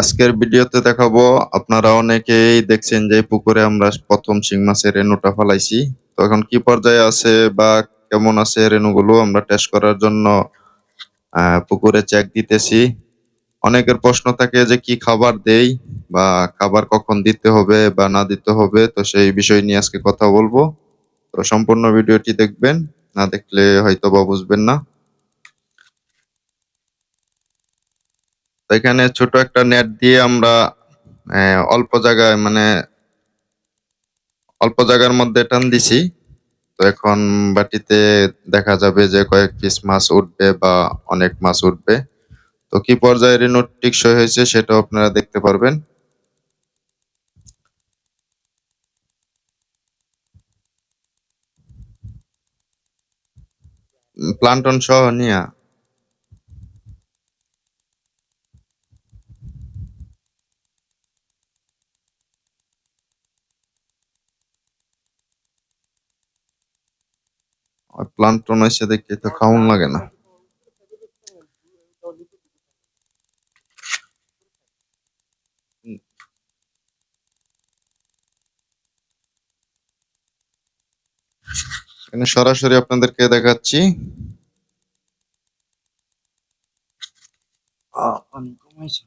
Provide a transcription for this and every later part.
আজকের ভিডিওতে দেখাবো, আপনারা অনেকেই দেখছেন যে পুকুরে আমরা প্রথম শিং মাছের রেণুটা ফেলাইছি। তো এখন কি পর্যায়ে আছে বা কেমন আছে রেণুগুলো আমরা টেস্ট করার জন্য পুকুরে চেক দিতেছি। অনেকের প্রশ্ন থাকে যে কি খাবার দেই বা খাবার কখন দিতে হবে বা না দিতে হবে, তো সেই বিষয় নিয়ে আজকে কথা বলব। তো সম্পূর্ণ ভিডিওটি দেখবেন, না দেখলে হয়তো বা বুঝবেন না। এখানে ছোট একটা নেট দিয়ে আমরা অল্প জায়গায় মানে অল্প জায়গার মধ্যে টান দিছি। তো এখন বাটিতে দেখা যাবে যে কয়েক পিস মাছ উঠবে বা অনেক মাছ উঠবে। তো কি পর্যায়ে রেণু টিকসই হয়েছে সেটাও আপনারা দেখতে পারবেন। প্লান্টন সহ নিয়া। প্লান্টন এসে দেখে তো খাউন লাগে না। এখানে সরাসরি আপনাদেরকে দেখাচ্ছি। পানি কমাইছে।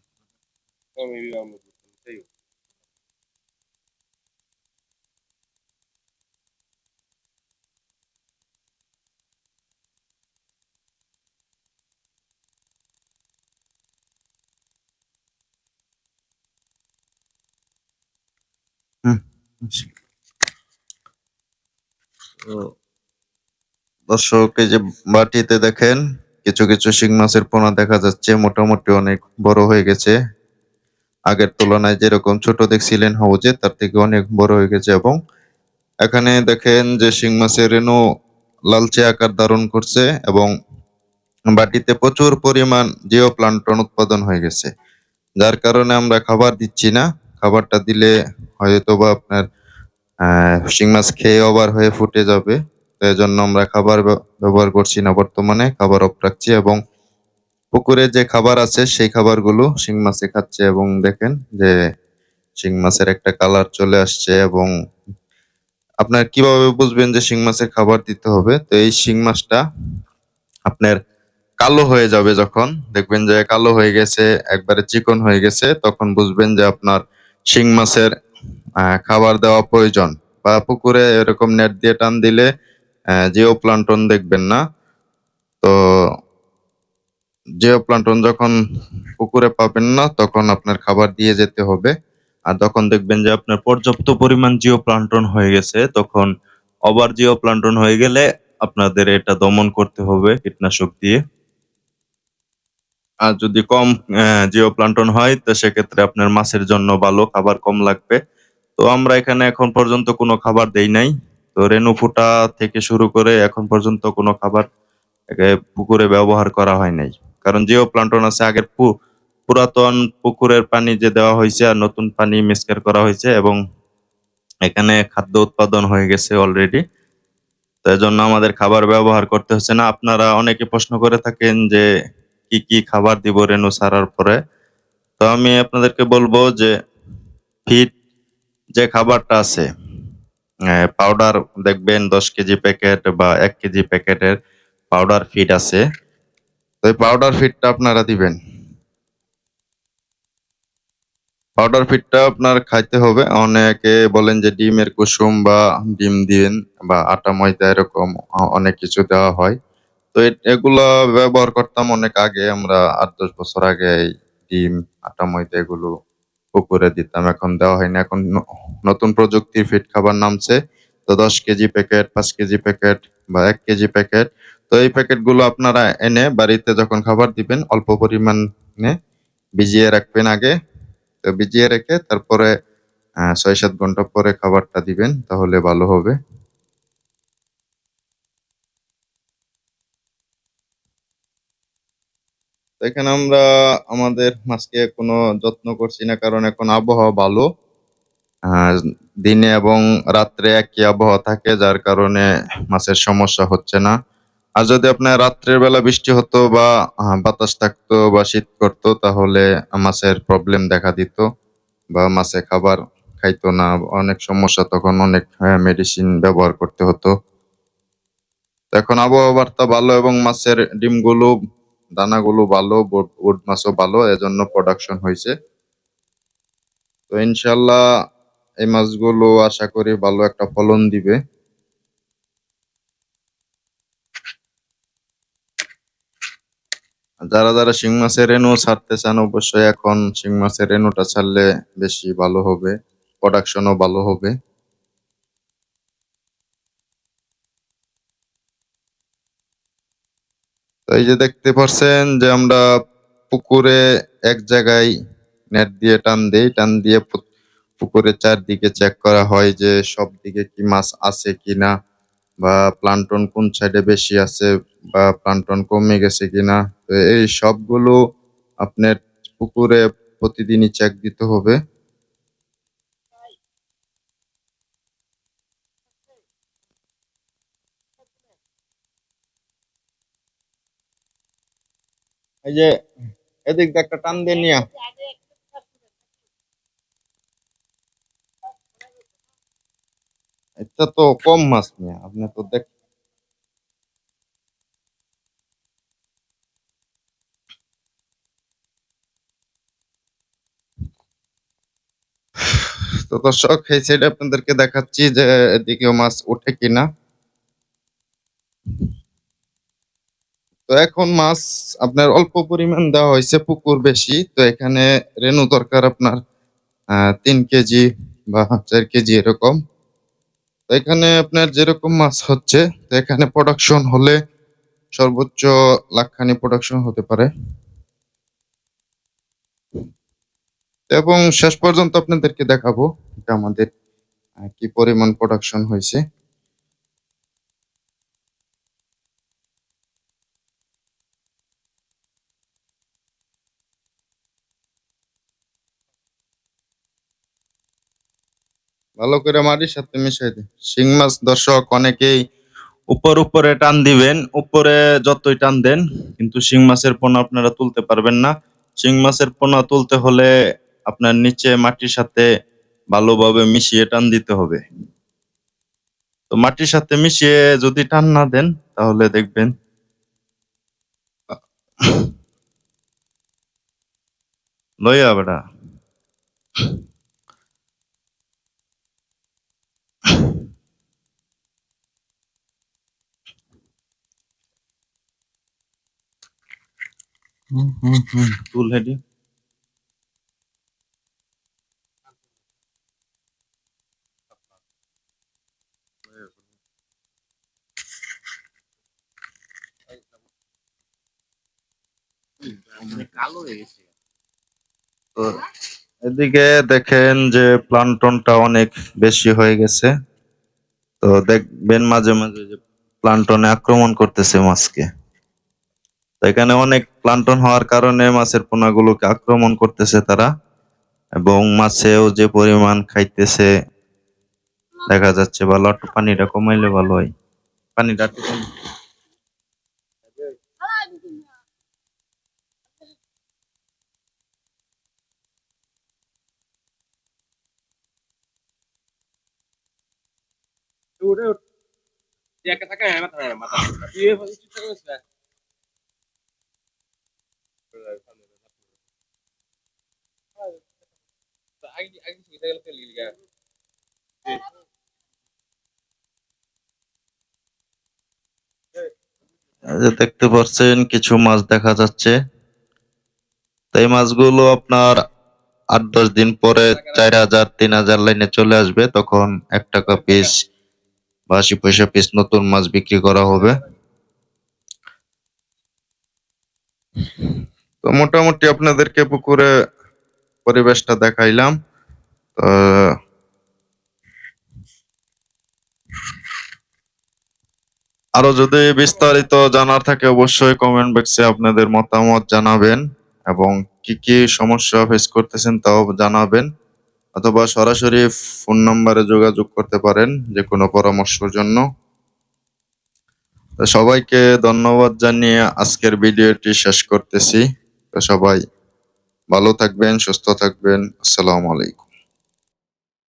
দর্শক, এই যে বাটিতে দেখেন, কিছু কিছু শিং মাছের পোনা দেখা যাচ্ছে, মোটামুটি অনেক বড় হয়ে গেছে। আগের তুলনায় যেরকম ছোট দেখছিলেন হাউজে, তার থেকে অনেক বড় হয়ে গেছে। এবং এখানে দেখেন যে শিং মাছের রেণু লালচে আকার ধারণ করছে এবং বাটিতে প্রচুর পরিমাণ জিও প্লান্টন উৎপাদন হয়ে গেছে। যার কারণে আমরা খাবার দিচ্ছি না। খাবারটা দিলে হয়তো বা আপনার আহ, শিং মাছ খেয়ে ওভার হয়ে ফুটে যাবে। তো এই জন্য আমরা খাবার ব্যবহার করছি না বর্তমানে খাবার অফ রাখছি এবং পুকুরে যে খাবার আছে সেই খাবারগুলো শিং মাছে খাচ্ছে এবং দেখেন যে শিং মাছের একটা কালার চলে আসছে এবং আপনার কীভাবে বুঝবেন যে শিং মাছের খাবার দিতে হবে? তো এই শিং মাছটা আপনার কালো হয়ে যাবে যখন দেখবেন যে কালো হয়ে গেছে একবারে চিকন হয়ে গেছে তখন বুঝবেন যে আপনার শিং মাছের খাবার দেওয়া প্রয়োজন বা পুকুরে এরকম নেট দিয়ে টান দিলে জিও প্লান্টন দেখবেন না। তো জিও প্লান্টন যখন পুকুরে পাবেন না, তখন আপনার খাবার দিয়ে যেতে হবে। আর তখন দেখবেন যে আপনার পর্যাপ্ত পরিমাণ জিও প্লান্টন হয়ে গেছে, তখন ওভার জিও প্লান্টন হয়ে গেলে আপনাদের এটা দমন করতে হবে কীটনাশক দিয়ে। আর যদি কম জিও প্লান্টন হয়, তো সেক্ষেত্রে আপনার মাছের জন্য ভালো, খাবার কম লাগবে। তো আমরা এখানে এখন পর্যন্ত কোনো খাবার দেই নাই। তো রেণু ফুটা থেকে শুরু করে এখন পর্যন্ত কোনো খাবার পুকুরে ব্যবহার করা হয় নাই। কারণ জিও প্লান্টন আছে, আগের পুরাতন পুকুরের পানি যে দেওয়া হয়েছে আর নতুন পানি মিক্সচার করা হয়েছে এবং এখানে খাদ্য উৎপাদন হয়ে গেছে অলরেডি তো জন্য আমাদের খাবার ব্যবহার করতে হচ্ছে না। আপনারা অনেকে প্রশ্ন করে থাকেন যে কি কি খাবার দিব রেণু সারার পরে। তো আমি আপনাদেরকে বলব যে ফিট যে খাবারটা আছে পাউডার দেখবেন দশ কেজি প্যাকেট বা এক কেজি প্যাকেটের পাউডার ফিড আছে। তো এই পাউডার ফিডটা আপনারা দিবেন। পাউডার ফিডটা আপনার খাইতে হবে। অনেকে বলেন যে ডিমের কুসুম বা ডিম দিন বা আটা, ময়দা এরকম অনেক কিছু দেওয়া হয়। তো এগুলা ব্যবহার করতাম অনেক আগে। আমরা আট, দশ বছর আগে ডিম, আটা, ময়দা এগুলো পুকুরে দিতাম, এখন দেওয়া হয় না। এখন নতুন প্রযুক্তির ফিট খাবার নামছে, তো দশ কেজি প্যাকেট পাঁচ কেজি প্যাকেট বা এক কেজি প্যাকেট তো এই প্যাকেটগুলো আপনারা এনে বাড়িতে যখন খাবার দিবেন, অল্প পরিমাণে ভিজিয়ে রাখবেন আগে। তো ভিজিয়ে রেখে তারপরে ছয় সাত ঘণ্টা পরে খাবারটা দিবেন, তাহলে ভালো হবে। তো এখানে আমরা আমাদের মাছকে কোনো যত্ন করছি না, কারণ এখন আবহাওয়া ভালো। দিনে এবং রাত্রে একই আবহাওয়া থাকে, যার কারণে মাছের সমস্যা হচ্ছে না। আর যদি আপনার রাত্রের বেলা বৃষ্টি হতো বা বাতাস থাকতো বা শীত করতো, তাহলে মাছের প্রবলেম দেখা দিত বা মাছে খাবার খাইতো না। অনেক সমস্যা তখন অনেক মেডিসিন ব্যবহার করতে হতো। এখন আবহাওয়া বার্তা ভালো এবং মাছের ডিমগুলো দানাগুলো ভালো বোট মাছও ভালো, এজন্য প্রোডাকশন হয়েছে। তো ইনশাল্লাহ এই মাছগুলো আশা করি ভালো একটা ফলন দিবে। যারা যারা শিং মাছের রেনু ছাড়তে চান, অবশ্যই এখন শিং মাছের রেনুটা ছাড়লে বেশি ভালো হবে প্রোডাকশনও ভালো হবে। তো এই যে দেখতে পাচ্ছেন যে আমরা পুকুরে এক জায়গায় নেট দিয়ে টান দিই, টান দিয়ে পুকুরে চারদিকে চেক করা হয় যে সব দিকে কি মাছ আছে কিনা বা প্লান্টন কোন সাইডে বেশি আছে বা প্লান্টন কমে গেছে কিনা। তো এই সবগুলো আপনার পুকুরে প্রতিদিনই চেক দিতে হবে। এই যে এদিক দিয়ে একটা টান দিয়ে নিয়া এটা তো কম মাছ নিয়ে আপনি তো দেখ তো দর্শক এই সাইডে আপনাদেরকে দেখাচ্ছি যে এদিকেও মাছ ওঠে কিনা তো এখন মাছ আপনার অল্প পরিমাণ দেওয়া হয়েছে, পুকুর বেশি। তো এখানে রেনু দরকার আপনার তিন কেজি বা চার কেজি এরকম। তো এখানে আপনার যেরকম মাছ হচ্ছে, তো এখানে প্রোডাকশন হলে সর্বোচ্চ লাখখানি প্রোডাকশন হতে পারে। এবং শেষ পর্যন্ত আপনাদেরকে দেখাবো এটা আমাদের কি পরিমাণ প্রোডাকশন হয়েছে। ভালো করে মাটির সাথে মিশাই দিন শিং মাছ দর্শক অনেকেই উপর উপরে টান দিবেন, উপরে যতই টান দেন, কিন্তু শিং মাছের পোনা আপনারা তুলতে পারবেন না। শিং মাছের পোনা তুলতে হলে আপনার নিচে মাটির সাথে ভালোভাবে মিশিয়ে টান দিতে হবে। তো মাটির সাথে মিশিয়ে যদি টান না দেন, তাহলে দেখবেন লইয়া বেটা হেডি গেছে তো এদিকে দেখেন যে প্লান্টনটা অনেক বেশি হয়ে গেছে। তো দেখবেন মাঝে মাঝে যে প্লান্টনে আক্রমণ করতেছে মাছকে। এখানে অনেক প্লান্টন হওয়ার কারণে মাছের পোনাগুলোকে আক্রমণ করতেছে তারা এবং মাছেও যে পরিমাণ খাইতেছে, দেখা যাচ্ছে ভালো একটু পানিটা কমাইলে ভালো হয়। পানিটা একটু তুই একা থাকা? হ্যাঁ মাথা মাথা গা দেখতে পাচ্ছেন, কিছু মাছ দেখা যাচ্ছে। তাই মাছগুলো আপনার আট, দশ দিন পরে চার হাজার, তিন হাজার লাইনে চলে আসবে। তখন এক টাকা পিস বা আশি পয়সা পিস নতুন মাছ বিক্রি করা হবে। তো মোটামুটি আপনাদেরকে পুকুরে পরিবেশটা দেখাইলাম। আরও যদি বিস্তারিত জানার থাকে, অবশ্যই কমেন্ট বক্সে আপনাদের মতামত জানাবেন এবং কি কি সমস্যা ফেস করতেছেন তাও জানাবেন, অথবা সরাসরি ফোন নম্বরে যোগাযোগ করতে পারেন যে কোনো পরামর্শের জন্য। সবাইকে ধন্যবাদ জানিয়ে আজকের ভিডিওটি শেষ করতেছি। তো সবাই ভালো থাকবেন, সুস্থ থাকবেন। আসসালামু আলাইকুম।